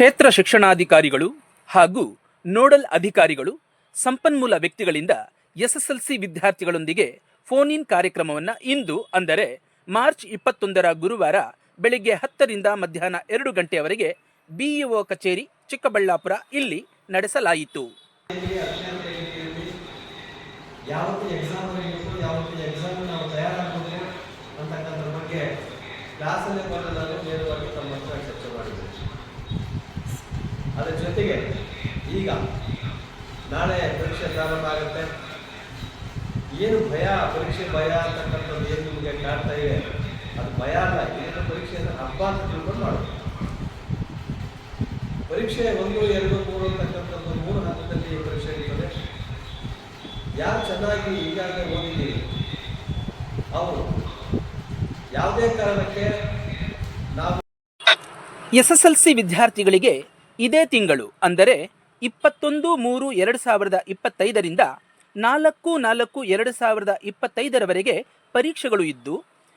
ಕ್ಷೇತ್ರ ಶಿಕ್ಷಣಾಧಿಕಾರಿಗಳು ಹಾಗೂ ನೋಡಲ್ ಅಧಿಕಾರಿಗಳು, ಸಂಪನ್ಮೂಲ ವ್ಯಕ್ತಿಗಳಿಂದ ಎಸ್ಎಸ್ಎಲ್ಸಿ ವಿದ್ಯಾರ್ಥಿಗಳೊಂದಿಗೆ ಫೋನ್ ಇನ್ ಕಾರ್ಯಕ್ರಮವನ್ನು ಇಂದು ಅಂದರೆ ಮಾರ್ಚ್ ಇಪ್ಪತ್ತೊಂದರ ಗುರುವಾರ ಬೆಳಿಗ್ಗೆ ಹತ್ತರಿಂದ ಮಧ್ಯಾಹ್ನ ಎರಡು ಗಂಟೆಯವರೆಗೆ ಬಿಇಒ ಕಚೇರಿ, ಚಿಕ್ಕಬಳ್ಳಾಪುರ ಇಲ್ಲಿ ನಡೆಸಲಾಯಿತು. ಅತ್ಯಂತ ರೀತಿಯಲ್ಲಿ ಯಾವತ್ತು ಎಕ್ಸಾಮ್ ಬರೀಬೇಕು ಯಾವತ್ತು ಎಕ್ಸಾಮ್ ನಾವು ತಯಾರಾಗಬೇಕು ಅಂತಕ್ಕಂಥದ್ರ ಬಗ್ಗೆ ಕ್ಲಾಸಲ್ಲೇ ಬರೋದಾದ್ರೆ ನೇರವಾಗಿ ತಮ್ಮ ಹತ್ರ ಚರ್ಚೆ ಮಾಡಿದ್ವಿ ಅದರ ಜೊತೆಗೆ ಈಗ ನಾಳೆ ಪರೀಕ್ಷೆ ಪ್ರಾರಂಭ ಆಗುತ್ತೆ. ಏನು ಭಯ, ಪರೀಕ್ಷೆ ಭಯ ಅಂತಕ್ಕಂಥದ್ದು ಏನು ನಿಮಗೆ ಕಾಡ್ತಾ ಇದೆ? ಅದು ಭಯ ಅಲ್ಲ ಏನು ಪರೀಕ್ಷೆಯನ್ನು ಹಬ್ಬ ಅಂತ ತಿಳ್ಕೊಂಡು ಮಾಡೋದು. ಪರೀಕ್ಷೆ ಒಂದು, ಎರಡು, ಮೂರು ಅಂತಕ್ಕಂಥದ್ದು ಮೂರು ಹಂತದಲ್ಲಿ ಪರೀಕ್ಷೆ ಇರ್ತದೆ ಯಾರು ಚೆನ್ನಾಗಿ ಈಗಾಗಲೇ ಓದಿದ್ದೀರಿ? ಅವರು ಯಾವುದೇ ಕಾರಣಕ್ಕೆ ನಾವು ಎಸ್ ಎಸ್ ಎಲ್ ಸಿ ವಿದ್ಯಾರ್ಥಿಗಳಿಗೆ ಇದೇ ತಿಂಗಳು, ಅಂದರೆ ಇಪ್ಪತ್ತೊಂದು ಮೂರು ಎರಡು ಸಾವಿರದ ಇಪ್ಪತ್ತೈದರಿಂದ ನಾಲ್ಕು ನಾಲ್ಕು ಎರಡು ಸಾವಿರದ ಇಪ್ಪತ್ತೈದರವರೆಗೆ ಪರೀಕ್ಷೆಗಳು ಇದ್ದು,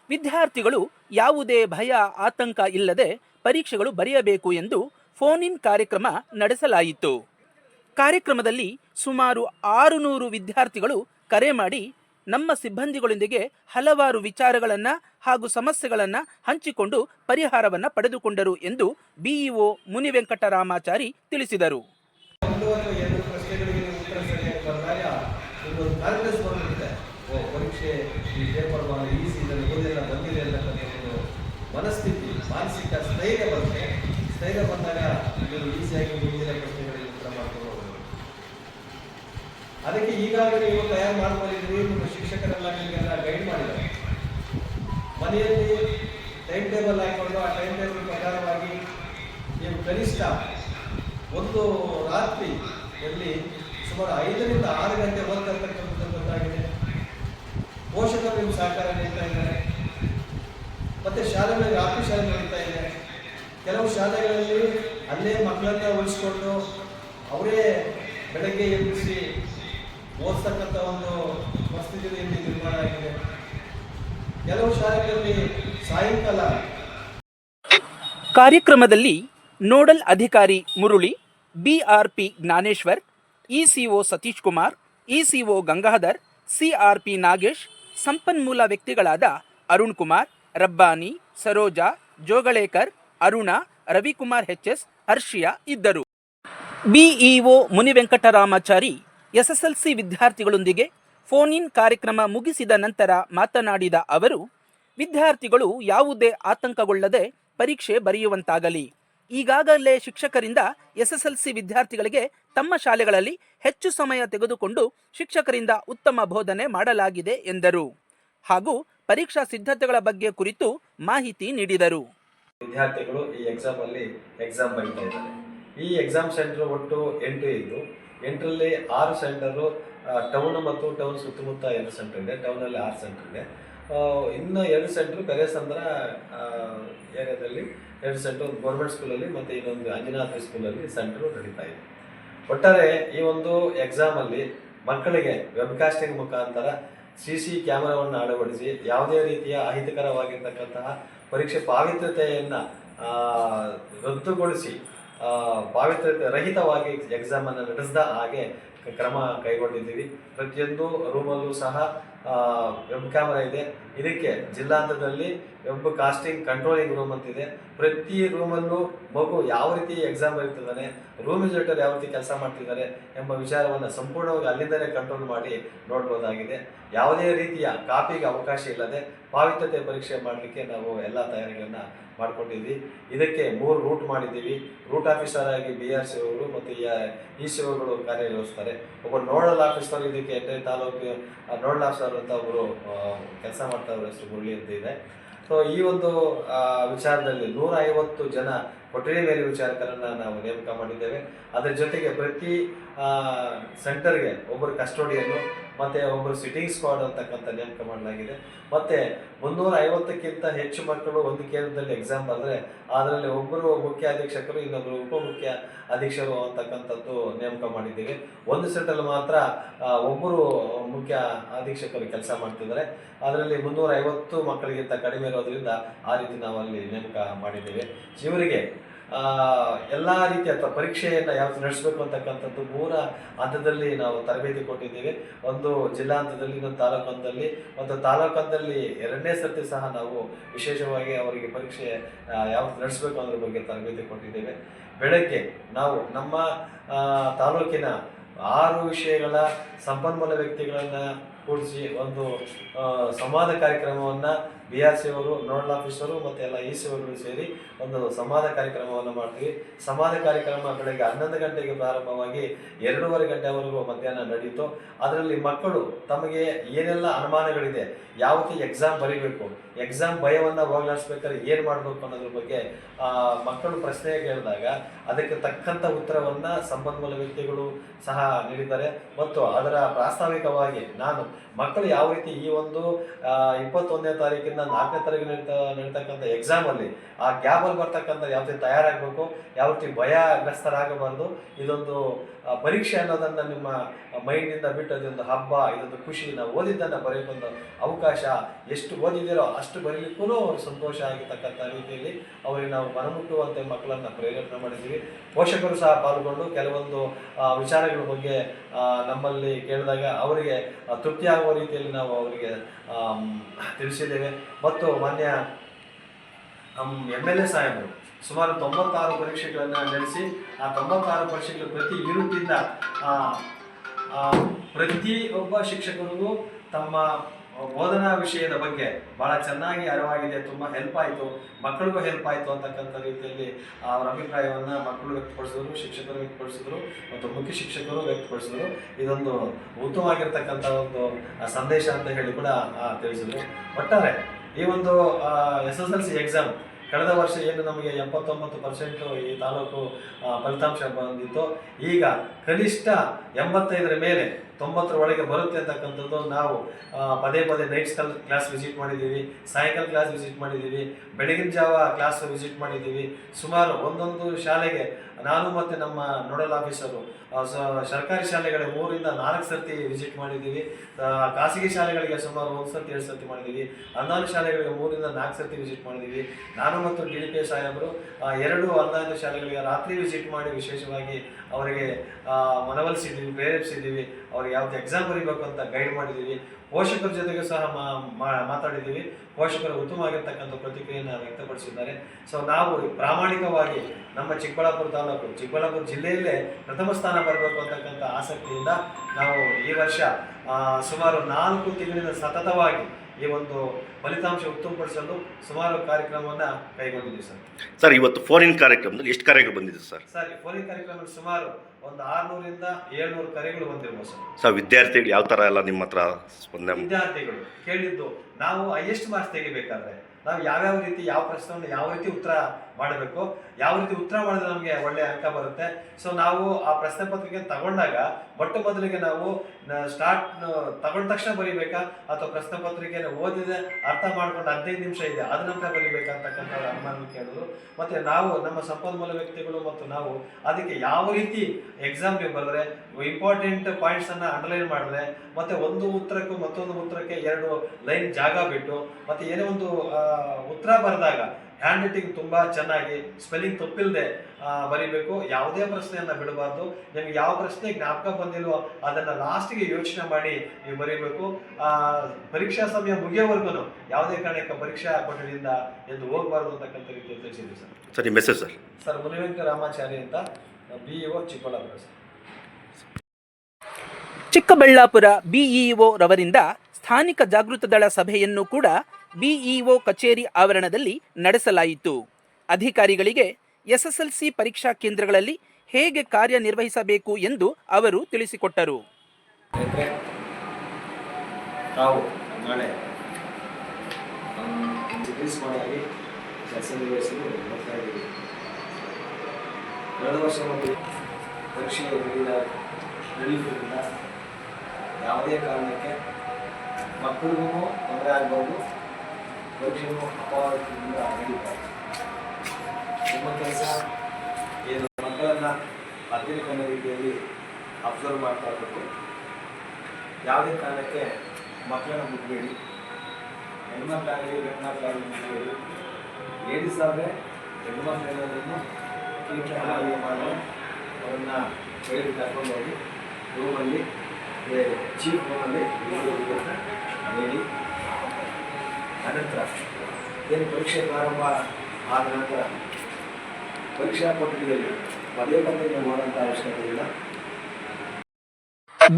ವಿದ್ಯಾರ್ಥಿಗಳು ಯಾವುದೇ ಭಯ, ಆತಂಕ ಇಲ್ಲದೆ ಪರೀಕ್ಷೆಗಳು ಬರೆಯಬೇಕು ಎಂದು ಫೋನ್ ಇನ್ ಕಾರ್ಯಕ್ರಮ ನಡೆಸಲಾಯಿತು. ಕಾರ್ಯಕ್ರಮದಲ್ಲಿ ಸುಮಾರು ಆರುನೂರು ವಿದ್ಯಾರ್ಥಿಗಳು ಕರೆ ಮಾಡಿ ನಮ್ಮ ಸಿಬ್ಬಂದಿಗಳೊಂದಿಗೆ ಹಲವಾರು ವಿಚಾರಗಳನ್ನು ಹಾಗೂ ಸಮಸ್ಯೆಗಳನ್ನು ಹಂಚಿಕೊಂಡು ಪರಿಹಾರವನ್ನು ಪಡೆದುಕೊಂಡರು ಎಂದು ಬಿಇಒ ಮುನಿವೆಂಕಟರಾಮಾಚಾರಿ ತಿಳಿಸಿದರು ಮನಸ್ಥಿತಿ ಮಾನಸಿಕ ಸ್ಥೈರ್ಯ ಬರುತ್ತೆ ಸ್ಥೈರ್ಯ ಬಂದಾಗ ನೀವು ಈಸಿಯಾಗಿ ಮುಂದಿನ ಪ್ರಶ್ನೆಗಳಿಗೆ ಉತ್ತರ ಮಾಡ್ಕೊಂಡು ಅದಕ್ಕೆ ಈಗಾಗಲೇ ನೀವು ತಯಾರು ಮಾಡ್ಕೊಂಡಿದ್ರಿ ನಿಮ್ಮ ಶಿಕ್ಷಕರೆಲ್ಲ ನಿಮಗೆಲ್ಲ ಗೈಡ್ ಮಾಡಿದ್ದಾರೆ. ಮನೆಯಲ್ಲಿ ಟೈಮ್ ಟೇಬಲ್ ಹಾಕೊಂಡು ಆ ಟೈಮ್ ಟೇಬಲ್ ಪ್ರಕಾರವಾಗಿ ನೀವು ಕನಿಷ್ಠ ಒಂದು ರಾತ್ರಿ ಇಲ್ಲಿ ಸುಮಾರು ಐದರಿಂದ ಆರು ಗಂಟೆ ಓದ್ತಕ್ಕಂಥದ್ದು ಗೊತ್ತಾಗಿದೆ. ಪೋಷಕರು ನಿಮ್ಮ ಸಹಕಾರ ನೀಡ್ತಾ ಇದ್ದಾರೆ. ಮತ್ತೆ ಶಾಲೆಗಳಲ್ಲಿ ಆಫೀಸ್ ಶಾಲೆ ನಡೀತಾ ಇದೆ. ಕೆಲವು ಶಾಲೆಗಳಲ್ಲಿ ಅಲ್ಲೇ ಮಕ್ಕಳನ್ನ ಉಳಿಸ್ಕೊಂಡು ಅವರೇ ಬೆಳಗ್ಗೆ ಎಬ್ಬಿಸಿ ಓದಿಸ್ತಕ್ಕಂಥ ಒಂದು ಪರಿಸ್ಥಿತಿ ಇಲ್ಲಿ ನಿರ್ಮಾಣ ಆಗಿದೆ. ಕೆಲವು ಶಾಲೆಗಳಲ್ಲಿ ಸಾಯಂಕಾಲ. ಕಾರ್ಯಕ್ರಮದಲ್ಲಿ ನೋಡಲ್ ಅಧಿಕಾರಿ Murali, BRP Jnaneshwar, ECO Satish Kumar, ECO Gangadhar, CRP Nagesh, ಸಂಪನ್ಮೂಲ ವ್ಯಕ್ತಿಗಳಾದ ಅರುಣ್ ಕುಮಾರ್, ರಬ್ಬಾನಿ, ಸರೋಜಾ, ಜೋಗಳೇಕರ್, ಅರುಣ, ರವಿಕುಮಾರ್ ಎಚ್ಎಸ್ ಹರ್ಷಿಯಾ ಇದ್ದರು. ಬಿಇಒ ಮುನಿವೆಂಕಟರಾಮಾಚಾರಿ, ಎಸ್ಎಸ್ಎಲ್ಸಿ ವಿದ್ಯಾರ್ಥಿಗಳೊಂದಿಗೆ ಫೋನ್ ಇನ್ ಕಾರ್ಯಕ್ರಮ ಮುಗಿಸಿದ ನಂತರ ಮಾತನಾಡಿದ ಅವರು, ವಿದ್ಯಾರ್ಥಿಗಳು ಯಾವುದೇ ಆತಂಕಗೊಳ್ಳದೆ ಪರೀಕ್ಷೆ ಬರೆಯುವಂತಾಗಲಿ. ಈಗಾಗಲೇ ಶಿಕ್ಷಕರಿಂದ ಎಸ್ಎಸ್ಎಲ್ಸಿ ವಿದ್ಯಾರ್ಥಿಗಳಿಗೆ ತಮ್ಮ ಶಾಲೆಗಳಲ್ಲಿ ಹೆಚ್ಚು ಸಮಯ ತೆಗೆದುಕೊಂಡು ಶಿಕ್ಷಕರಿಂದ ಉತ್ತಮ ಬೋಧನೆ ಮಾಡಲಾಗಿದೆ ಎಂದರು. ಹಾಗೂ ಪರೀಕ್ಷಾ ಸಿದ್ಧತೆಗಳ ಬಗ್ಗೆ ಕುರಿತು ಮಾಹಿತಿ ನೀಡಿದರು. ವಿದ್ಯಾರ್ಥಿಗಳು ಈ ಎಕ್ಸಾಮ್ ಅಲ್ಲಿ ಎಕ್ಸಾಮ್ ಬರೀತಾ ಇದ್ದಾರೆ. ಈ ಎಕ್ಸಾಮ್ ಸೆಂಟರ್ ಒಟ್ಟು ಎಂಟು ಇದ್ದು ಎಂಟರಲ್ಲಿ ಆರು ಸೆಂಟರು ಟೌನ್ ಮತ್ತು ಟೌನ್ ಸುತ್ತಮುತ್ತ ಎರಡು ಸೆಂಟರ್ ಇದೆ. ಟೌನಲ್ಲಿ ಆರು ಸೆಂಟರ್ ಇದೆ. ಇನ್ನು ಎರಡು ಸೆಂಟ್ರು ಕರೆಸಂದ್ರ ಏರಿಯಾದಲ್ಲಿ ಎರಡು ಸೆಂಟರ್ ಗೌರ್ಮೆಂಟ್ ಸ್ಕೂಲಲ್ಲಿ ಮತ್ತು ಇನ್ನೊಂದು ಅಂಜನಾದ್ರಿ ಸ್ಕೂಲಲ್ಲಿ ಸೆಂಟ್ರು ನಡೀತಾ ಇದೆ. ಒಟ್ಟಾರೆ ಈ ಒಂದು ಎಕ್ಸಾಮಲ್ಲಿ ಮಕ್ಕಳಿಗೆ ವೆಬ್ಕಾಸ್ಟಿಂಗ್ ಮುಖಾಂತರ ಸಿ ಸಿ ಕ್ಯಾಮರಾವನ್ನು ಅಳವಡಿಸಿ ಯಾವುದೇ ರೀತಿಯ ಅಹಿತಕರವಾಗಿರ್ತಕ್ಕಂತಹ ಪರೀಕ್ಷೆ ಪಾವಿತ್ರತೆಯನ್ನು ರದ್ದುಗೊಳಿಸಿ ಪಾವಿತ್ರ್ಯತೆ ರಹಿತವಾಗಿ ಎಕ್ಸಾಮನ್ನು ನಡೆಸಿದ ಹಾಗೆ ಕ್ರಮ ಕೈಗೊಂಡಿದ್ದೀವಿ. ಪ್ರತಿಯೊಂದು ರೂಮಲ್ಲೂ ಸಹ ವೆಬ್ ಕ್ಯಾಮರಾ ಇದೆ. ಇದಕ್ಕೆ ಜಿಲ್ಲಾಂತರದಲ್ಲಿ ವೆಬ್ ಕಾಸ್ಟಿಂಗ್ ಕಂಟ್ರೋಲಿಂಗ್ ರೂಮ್ ಅಂತಿದೆ ಪ್ರತಿ ರೂಮಲ್ಲೂ ಮಗು ಯಾವ ರೀತಿ ಎಕ್ಸಾಮ್ ಬರೀತಿದ್ದಾನೆ ರೂಮ್ ವಿಸಿಟರ್ ಯಾವ ರೀತಿ ಕೆಲಸ ಮಾಡ್ತಿದ್ದಾರೆ ಎಂಬ ವಿಚಾರವನ್ನು ಸಂಪೂರ್ಣವಾಗಿ ಅಲ್ಲಿಂದಲೇ ಕಂಟ್ರೋಲ್ ಮಾಡಿ ನೋಡ್ಬೋದಾಗಿದೆ. ಯಾವುದೇ ರೀತಿಯ ಕಾಪಿಗೆ ಅವಕಾಶ ಇಲ್ಲದೆ ಪಾವಿತ್ರ್ಯತೆ ಪರೀಕ್ಷೆ ಮಾಡಲಿಕ್ಕೆ ನಾವು ಎಲ್ಲ ತಯಾರಿಗಳನ್ನು ಮಾಡಿಕೊಂಡಿದ್ವಿ. ಇದಕ್ಕೆ ಮೂರು ರೂಟ್ ಮಾಡಿದ್ದೀವಿ. ರೂಟ್ ಆಫೀಸರ್ ಆಗಿ ಬಿ ಆರ್ ಸಿ ಅವರು ಮತ್ತು ಇ ಸಿ ಕಾರ್ಯನಿರ್ವಹಿಸ್ತಾರೆ. ಒಬ್ಬ ನೋಡಲ್ ಆಫೀಸರ್ ಇದಕ್ಕೆ ಎಂಟನೇ ತಾಲೂಕು ನೋಡಲ್ ಆಫೀಸರ್ ಅಂತ ಅವರು ಕೆಲಸ ಮಾಡ್ತಾ ಇರೋ ಹೆಸರು ಮುರಳಿ ಅಂತ ಇದೆ. ಸೊ ಈ ಒಂದು ವಿಚಾರದಲ್ಲಿ ನೂರ ಐವತ್ತು ಜನ ಕೊಠಡಿ ಮೇಲೆ ವಿಚಾರಕರನ್ನ ನಾವು ನೇಮಕ ಮಾಡಿದ್ದೇವೆ. ಅದರ ಜೊತೆಗೆ ಪ್ರತಿ ಸೆಂಟರ್ಗೆ ಒಬ್ಬರು ಕಸ್ಟೋಡಿಯನ್ನು ಮತ್ತೆ ಒಬ್ಬರು ಸಿಟಿಂಗ್ ಸ್ಕ್ವಾಡ್ ಅಂತಕ್ಕಂಥ ನೇಮಕ ಮಾಡಲಾಗಿದೆ. ಮತ್ತೆ ಮುನ್ನೂರ ಐವತ್ತಕ್ಕಿಂತ ಹೆಚ್ಚು ಮಕ್ಕಳು ಒಂದು ಕೇಂದ್ರದಲ್ಲಿ ಎಕ್ಸಾಮ್ ಬಂದರೆ ಅದರಲ್ಲಿ ಒಬ್ಬರು ಮುಖ್ಯ ಅಧೀಕ್ಷಕರು ಇನ್ನೊಬ್ಬರು ಉಪಮುಖ್ಯ ಅಧೀಕ್ಷರು ಅಂತಕ್ಕಂಥದ್ದು ನೇಮಕ ಮಾಡಿದ್ದೀವಿ. ಒಂದು ಸೆಟ್ಟಲ್ಲಿ ಮಾತ್ರ ಒಬ್ಬರು ಮುಖ್ಯ ಅಧೀಕ್ಷಕರು ಕೆಲಸ ಮಾಡ್ತಿದ್ದಾರೆ. ಅದರಲ್ಲಿ ಮುನ್ನೂರ ಐವತ್ತು ಮಕ್ಕಳಿಗಿಂತ ಕಡಿಮೆ ಇರೋದ್ರಿಂದ ಆ ರೀತಿ ನಾವು ಅಲ್ಲಿ ನೇಮಕ ಮಾಡಿದ್ದೇವೆ. ಇವರಿಗೆ ಎಲ್ಲ ರೀತಿಯ ಪರೀಕ್ಷೆಯನ್ನು ಯಾವತ್ತು ನಡೆಸಬೇಕು ಅಂತಕ್ಕಂಥದ್ದು ಮೂರ ಹಂತದಲ್ಲಿ ನಾವು ತರಬೇತಿ ಕೊಟ್ಟಿದ್ದೇವೆ. ಒಂದು ಜಿಲ್ಲಾ ಹಂತದಲ್ಲಿ, ಇನ್ನೊಂದು ತಾಲೂಕು ಹಂತದಲ್ಲಿ. ಮತ್ತು ತಾಲೂಕು ಹಂತದಲ್ಲಿ ಎರಡನೇ ಸರ್ತಿ ಸಹ ನಾವು ವಿಶೇಷವಾಗಿ ಅವರಿಗೆ ಪರೀಕ್ಷೆ ಯಾವ ಯಾವತ್ತು ನಡೆಸಬೇಕು ಅನ್ನೋದ್ರ ಬಗ್ಗೆ ತರಬೇತಿ ಕೊಟ್ಟಿದ್ದೇವೆ. ಬೆಳಗ್ಗೆ ನಾವು ನಮ್ಮ ತಾಲೂಕಿನ ಆರು ವಿಷಯಗಳ ಸಂಪನ್ಮೂಲ ವ್ಯಕ್ತಿಗಳನ್ನು ಕೂಡಿಸಿ ಒಂದು ಸಂವಾದ ಕಾರ್ಯಕ್ರಮವನ್ನು ಬಿ ಆರ್ ಸಿ ಅವರು, ನೋಡಲ್ ಆಫೀಸರು ಮತ್ತು ಎಲ್ಲ ಇ ಸಿ ಅವರು ಸೇರಿ ಒಂದು ಸಂವಾದ ಕಾರ್ಯಕ್ರಮವನ್ನು ಮಾಡ್ತೀವಿ. ಸಂವಾದ ಕಾರ್ಯಕ್ರಮ ಬೆಳಗ್ಗೆ ಹನ್ನೊಂದು ಗಂಟೆಗೆ ಪ್ರಾರಂಭವಾಗಿ ಎರಡೂವರೆ ಗಂಟೆವರೆಗೂ ಮಧ್ಯಾಹ್ನ ನಡೆಯಿತು ಅದರಲ್ಲಿ ಮಕ್ಕಳು ತಮಗೆ ಏನೆಲ್ಲ ಅನುಮಾನಗಳಿದೆ, ಯಾವತ್ತೂ ಎಕ್ಸಾಮ್ ಬರೀಬೇಕು ಎಕ್ಸಾಮ್ ಭಯವನ್ನು ಹೋಗಲಾಡಿಸ್ಬೇಕಾದ್ರೆ ಏನು ಮಾಡಬೇಕು ಅನ್ನೋದ್ರ ಬಗ್ಗೆ ಮಕ್ಕಳು ಪ್ರಶ್ನೆ ಕೇಳಿದಾಗ ಅದಕ್ಕೆ ತಕ್ಕಂಥ ಉತ್ತರವನ್ನು ಸಂಪನ್ಮೂಲ ವ್ಯಕ್ತಿಗಳು ಸಹ ನೀಡಿದ್ದಾರೆ. ಮತ್ತು ಅದರ ಪ್ರಾಸ್ತಾವಿಕವಾಗಿ ನಾನು ಮಕ್ಕಳು ಯಾವ ರೀತಿ ಈ ಒಂದು ಇಪ್ಪತ್ತೊಂದನೇ ತಾರೀಕಿಂದ ನಾಲ್ಕನೇ ತರಗತಿ ನಡೀತಾ, ನಡೀತಕ್ಕಂಥ ಎಕ್ಸಾಮಲ್ಲಿ ಆ ಗ್ಯಾಪಲ್ಲಿ ಬರ್ತಕ್ಕಂಥ ಯಾವ ರೀತಿ ತಯಾರಾಗಬೇಕು, ಯಾವ ರೀತಿ ಭಯಗ್ರಸ್ತರಾಗಬಾರ್ದು, ಇದೊಂದು ಪರೀಕ್ಷೆ ಅನ್ನೋದನ್ನು ನಿಮ್ಮ ಮೈಂಡಿಂದ ಬಿಟ್ಟು ಅದೊಂದು ಹಬ್ಬ, ಇದೊಂದು ಖುಷಿ, ನಾವು ಓದಿದ್ದನ್ನು ಬರೆಯೋಕ್ಕೊಂದು ಅವಕಾಶ ಎಷ್ಟು ಓದಿದ್ದೀರೋ ಅಷ್ಟು ಬರೀಲಿಕ್ಕೂ ಅವ್ರು ಸಂತೋಷ ಆಗಿರ್ತಕ್ಕಂಥ ರೀತಿಯಲ್ಲಿ ಅವರಿಗೆ ನಾವು ಮನಮುಟ್ಟುವಂತೆ ಮಕ್ಕಳನ್ನು ಪ್ರೇರೇಪಣೆ ಮಾಡಿದ್ದೀವಿ. ಪೋಷಕರು ಸಹ ಪಾಲ್ಗೊಂಡು ಕೆಲವೊಂದು ವಿಚಾರಗಳ ಬಗ್ಗೆ ನಮ್ಮಲ್ಲಿ ಕೇಳಿದಾಗ ಅವರಿಗೆ ತೃಪ್ತಿಯಾಗುವ ರೀತಿಯಲ್ಲಿ ನಾವು ಅವರಿಗೆ ತಿಳಿಸಿದ್ದೇವೆ. ಮತ್ತು ಮಾನ್ಯ ಎಂ ಎಲ್ ಎ ಸಾಹೇಬರು, ಸುಮಾರು ತೊಂಬತ್ತಾರು ಪರೀಕ್ಷೆಗಳನ್ನು ನಡೆಸಿ, ಆ ತೊಂಬತ್ತಾರು ಪರೀಕ್ಷೆಗಳು ಪ್ರತಿ ವಿರುದ್ಧದಿಂದ ಪ್ರತಿಯೊಬ್ಬ ಶಿಕ್ಷಕರಿಗೂ ತಮ್ಮ ಬೋಧನಾ ವಿಷಯದ ಬಗ್ಗೆ ಬಹಳ ಚೆನ್ನಾಗಿ ಅರಿವಾಗಿದೆ, ತುಂಬ ಹೆಲ್ಪ್ ಆಯಿತು. ಮಕ್ಕಳಿಗೂ ಹೆಲ್ಪ್ ಆಯಿತು ಅಂತಕ್ಕಂಥ ರೀತಿಯಲ್ಲಿ ಅವರ ಅಭಿಪ್ರಾಯವನ್ನು ಮಕ್ಕಳು ವ್ಯಕ್ತಪಡಿಸಿದ್ರು, ಶಿಕ್ಷಕರು ವ್ಯಕ್ತಪಡಿಸಿದ್ರು ಮತ್ತು ಮುಖ್ಯ ಶಿಕ್ಷಕರು ವ್ಯಕ್ತಪಡಿಸಿದ್ರು. ಇದೊಂದು ಉತ್ತಮವಾಗಿರ್ತಕ್ಕಂಥ ಒಂದು ಸಂದೇಶ ಅಂತ ಹೇಳಿ ಕೂಡ ತಿಳಿಸಿದ್ರು. ಒಟ್ಟಾರೆ ಈ ಒಂದು S S L C exam ಕಳೆದ ವರ್ಷ ಏನು ನಮಗೆ ಎಪ್ಪತ್ತೊಂಬತ್ತು ಪರ್ಸೆಂಟು ಈ ತಾಲೂಕು ಫಲಿತಾಂಶ ಬಂದಿತ್ತು, ಈಗ ಕನಿಷ್ಠ ಎಂಬತ್ತೈದರ ಮೇಲೆ ತೊಂಬತ್ತರ ಒಳಗೆ ಬರುತ್ತೆ ಅಂತಕ್ಕಂಥದ್ದು ನಾವು ಪದೇ ಪದೇ ನೈಟ್ಸ್ ಸ್ಕಲ್ ಕ್ಲಾಸ್ ವಿಸಿಟ್ ಮಾಡಿದ್ದೀವಿ, ಸಾಯಂಕಾಲ ಕ್ಲಾಸ್ ವಿಸಿಟ್ ಮಾಡಿದ್ದೀವಿ, ಬೆಳಗಿನ ಜಾವ ಕ್ಲಾಸ್ ವಿಸಿಟ್ ಮಾಡಿದ್ದೀವಿ. ಸುಮಾರು ಒಂದೊಂದು ಶಾಲೆಗೆ ನಾನು ಮತ್ತು ನಮ್ಮ ನೋಡಲ್ ಆಫೀಸರು ಸರ್ಕಾರಿ ಶಾಲೆಗಳಿಗೆ ಮೂರಿಂದ ನಾಲ್ಕು ಸರ್ತಿ ವಿಸಿಟ್ ಮಾಡಿದ್ದೀವಿ. ಖಾಸಗಿ ಶಾಲೆಗಳಿಗೆ ಸುಮಾರು ಒಂದು ಸರ್ತಿ, ಎರಡು ಸರ್ತಿ ಮಾಡಿದ್ದೀವಿ. ಹನ್ನೊಂದು ಶಾಲೆಗಳಿಗೆ ಮೂರಿಂದ ನಾಲ್ಕು ಸರ್ತಿ ವಿಸಿಟ್ ಮಾಡಿದ್ದೀವಿ. ನಾನು ಮತ್ತು ಡಿ ಡಿ ಪಿ ಸಾಹೇಬರು ಎರಡು ಹನ್ನೊಂದು ಶಾಲೆಗಳಿಗೆ ರಾತ್ರಿ ವಿಸಿಟ್ ಮಾಡಿ ವಿಶೇಷವಾಗಿ ಅವರಿಗೆ ಮನವೊಲಿಸಿದ್ದೀವಿ ಪ್ರೇರೇಪಿಸಿದ್ದೀವಿ ಅವ್ರಿಗೆ ಯಾವ್ದು ಎಕ್ಸಾಮ್ ಬರೀಬೇಕು ಅಂತ ಗೈಡ್ ಮಾಡಿದ್ದೀವಿ ಪೋಷಕರ ಜೊತೆಗೆ ಸಹ ಮಾತಾಡಿದ್ದೀವಿ ಪೋಷಕರು ಉತ್ತಮವಾಗಿರ್ತಕ್ಕಂಥ ಪ್ರತಿಕ್ರಿಯೆಯನ್ನು ವ್ಯಕ್ತಪಡಿಸಿದ್ದಾರೆ. ಸೊ ನಾವು ಪ್ರಾಮಾಣಿಕವಾಗಿ ನಮ್ಮ ಚಿಕ್ಕಬಳ್ಳಾಪುರ ತಾಲೂಕು, ಚಿಕ್ಕಬಳ್ಳಾಪುರ ಜಿಲ್ಲೆಯಲ್ಲೇ ಪ್ರಥಮ ಸ್ಥಾನ ಬರಬೇಕು ಅಂತಕ್ಕಂಥ ಆಸಕ್ತಿಯಿಂದ ನಾವು ಈ ವರ್ಷ ಸುಮಾರು ನಾಲ್ಕು ತಿಂಗಳಿಂದ ಸತತವಾಗಿ ಈ ಒಂದು ಫಲಿತಾಂಶ ಉತ್ತಮಪಡಿಸಲು ಸುಮಾರು ಕಾರ್ಯಕ್ರಮವನ್ನು ಕೈಗೊಂಡಿದ್ದೀವಿ ಸರ್. ಸರ್ ಇವತ್ತು ಫೋನಿನ್ ಕಾರ್ಯಕ್ರಮದಲ್ಲಿ ಎಷ್ಟು ಕಾರ್ಯಗಳು ಬಂದಿದೆ ಸರ್? ಸರ್ ಈ ಇನ್ ಕಾರ್ಯಕ್ರಮದಲ್ಲಿ ಸುಮಾರು ಒಂದು ಆರುನೂರಿಂದ ಏಳ್ನೂರು ಕರೆಗಳು ಬಂದಿರುವ ಸರ್. ಸರ್ ವಿದ್ಯಾರ್ಥಿಗಳು ಯಾವ ಥರ ಎಲ್ಲ ನಿಮ್ಮ ಹತ್ರ ಸ್ಪಂದನೆ ವಿದ್ಯಾರ್ಥಿಗಳು ಕೇಳಿದ್ದು ನಾವು ಹೈಯೆಸ್ಟ್ ಮಾರ್ಕ್ಸ್ ತೆಗಿಬೇಕಾದ್ರೆ ನಾವು ಯಾವ್ಯಾವ ರೀತಿ ಯಾವ ಪ್ರಶ್ನೆಯನ್ನು ಯಾವ ರೀತಿ ಉತ್ತರ ಮಾಡಬೇಕು. ಯಾವ ರೀತಿ ಉತ್ತರ ಮಾಡಿದ್ರೆ ನಮಗೆ ಒಳ್ಳೆ ಅಂಕ ಬರುತ್ತೆ. ಸೊ ನಾವು ಆ ಪ್ರಶ್ನೆ ಪತ್ರಿಕೆ ತಗೊಂಡಾಗ ಮೊಟ್ಟ ಮೊದಲಿಗೆ ನಾವು ಸ್ಟಾರ್ಟ್ ತಗೊಂಡ ತಕ್ಷಣ ಬರೀಬೇಕಾ? ಅಥವಾ ಪ್ರಶ್ನೆ ಪತ್ರಿಕೆನ ಓದಿದೆ, ಅರ್ಥ ಮಾಡ್ಕೊಂಡು ಹದಿನೈದು ನಿಮಿಷ ಇದೆ ಅದ ನಂತರ ಬರೀಬೇಕಾ ಅಂತಕ್ಕಂಥ ಅನುಮಾನ ಕೇಳಿದ್ರು. ಮತ್ತೆ ನಾವು ನಮ್ಮ ಸಂಪನ್ಮೂಲ ವ್ಯಕ್ತಿಗಳು ಮತ್ತು ನಾವು ಅದಕ್ಕೆ ಯಾವ ರೀತಿ ಎಕ್ಸಾಮ್ಗೆ ಬರೆದ್ರೆ ಇಂಪಾರ್ಟೆಂಟ್ ಪಾಯಿಂಟ್ಸ್ ಅನ್ನ ಅಂಡರ್ಲೈನ್ ಮಾಡಿದ್ರೆ, ಮತ್ತೆ ಒಂದು ಉತ್ತರಕ್ಕೂ ಮತ್ತೊಂದು ಉತ್ತರಕ್ಕೆ ಎರಡು ಲೈನ್ ಜಾಗ ಬಿಟ್ಟು, ಮತ್ತೆ ಏನೇ ಒಂದು ಉತ್ತರ ಬರೆದಾಗ ಹ್ಯಾಂಡ್ ರೈಟಿಂಗ್ ತುಂಬ ಚೆನ್ನಾಗಿ ಸ್ಪೆಲ್ಲಿಂಗ್ ತಪ್ಪಿಲ್ಲದೆ ಬರೀಬೇಕು. ಯಾವುದೇ ಪ್ರಶ್ನೆಯನ್ನ ಬಿಡಬಾರ್ದು. ನಿಮ್ಗೆ ಯಾವ ಪ್ರಶ್ನೆ ಜ್ಞಾಪಕ ಬಂದಿಲ್ವೋ ಅದನ್ನ ಲಾಸ್ಟಿಗೆ ಯೋಚನೆ ಮಾಡಿ ನೀವು ಬರೀಬೇಕು. ಆ, ಪರೀಕ್ಷಾ ಸಮಯ ಮುಗಿಯೋವರೆಗೂ ಯಾವುದೇ ಕಾರಣಕ್ಕೆ ಪರೀಕ್ಷಾ ಕೊಠಡಿಯಿಂದ ಎಂದು ಹೋಗಬಾರ್ದು ಅಂತಕ್ಕಂಥ ರೀತಿಯಲ್ಲಿ ತಿಳಿಸಿದ್ವಿ ಸರ್. ಸರ್ ನಿಮ್ಮ message sir? Sir Munivenkataramachari ಅಂತ B E O Chikkaballapur sir. Chikkaballapur BEO ರವರಿಂದ ಸ್ಥಾನಿಕ ಜಾಗೃತ ದಳ ಸಭೆಯನ್ನು ಕೂಡ ಬಿಇಒ ಕಚೇರಿ ಆವರಣದಲ್ಲಿ ನಡೆಸಲಾಯಿತು. ಅಧಿಕಾರಿಗಳಿಗೆ ಎಸ್ಎಸ್ಎಲ್ಸಿ ಪರೀಕ್ಷಾ ಕೇಂದ್ರಗಳಲ್ಲಿ ಹೇಗೆ ಕಾರ್ಯನಿರ್ವಹಿಸಬೇಕು ಎಂದು ಅವರು ತಿಳಿಸಿಕೊಟ್ಟರು. ತಾವು ನಾಳೆ ಕಳೆದ ವರ್ಷ ಪರೀಕ್ಷೆ ಯಾವುದೇ ಕಾರಣಕ್ಕೆ ಮಕ್ಕಳಿಗೂ ತೊಂದರೆ ಆಗ್ಬೋದು ಪರೀಕ್ಷೆಗೂ ಅಪವಾದದಿಂದ ನಡೀತಾರೆ ನಿಮ್ಮ ಕೆಲಸ ಏನು ಮಕ್ಕಳನ್ನು ಅತ್ಯಧಿಕ ರೀತಿಯಲ್ಲಿ ಅಬ್ಸರ್ವ್ ಮಾಡ್ತಾ ಇರಬೇಕು ಯಾವುದೇ ಕಾರಣಕ್ಕೆ ಮಕ್ಕಳನ್ನ ಬಿಡಬೇಡಿ ಹೆಣ್ಮಕ್ಳಾಗಲಿ, ಗಂಡ್ಮಕ್ಳಾಗಲಿ ಬಿಡಬೇಡಿ ಲೇಡೀಸ್ ಆದರೆ ಹೆಣ್ಮಕ್ಳು ಏನಾದ್ರೂ ಟೀಮ್ ಮಾಡಿ ಅವರನ್ನು ಬೆಳಗ್ಗೆ ಕರ್ಕೊಂಡು ಹೋಗಿ ರೂಮಲ್ಲಿ ಚೀಫ್ ರೂಮಲ್ಲಿ ಹೇಳಿ. ಅನಂತರ. ಏನು ಪರೀಕ್ಷೆ ಪ್ರಾರಂಭ ಆದ ನಂತರ ಪರೀಕ್ಷಾ ಕೊಠಡಿಯಲ್ಲಿ ಪದೇ ಪದೇ ನೀವು ಅವಶ್ಯಕತೆ ಇಲ್ಲ.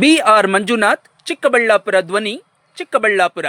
ಬಿ ಆರ್ ಮಂಜುನಾಥ್ ಚಿಕ್ಕಬಳ್ಳಾಪುರ ಧ್ವನಿ ಚಿಕ್ಕಬಳ್ಳಾಪುರ.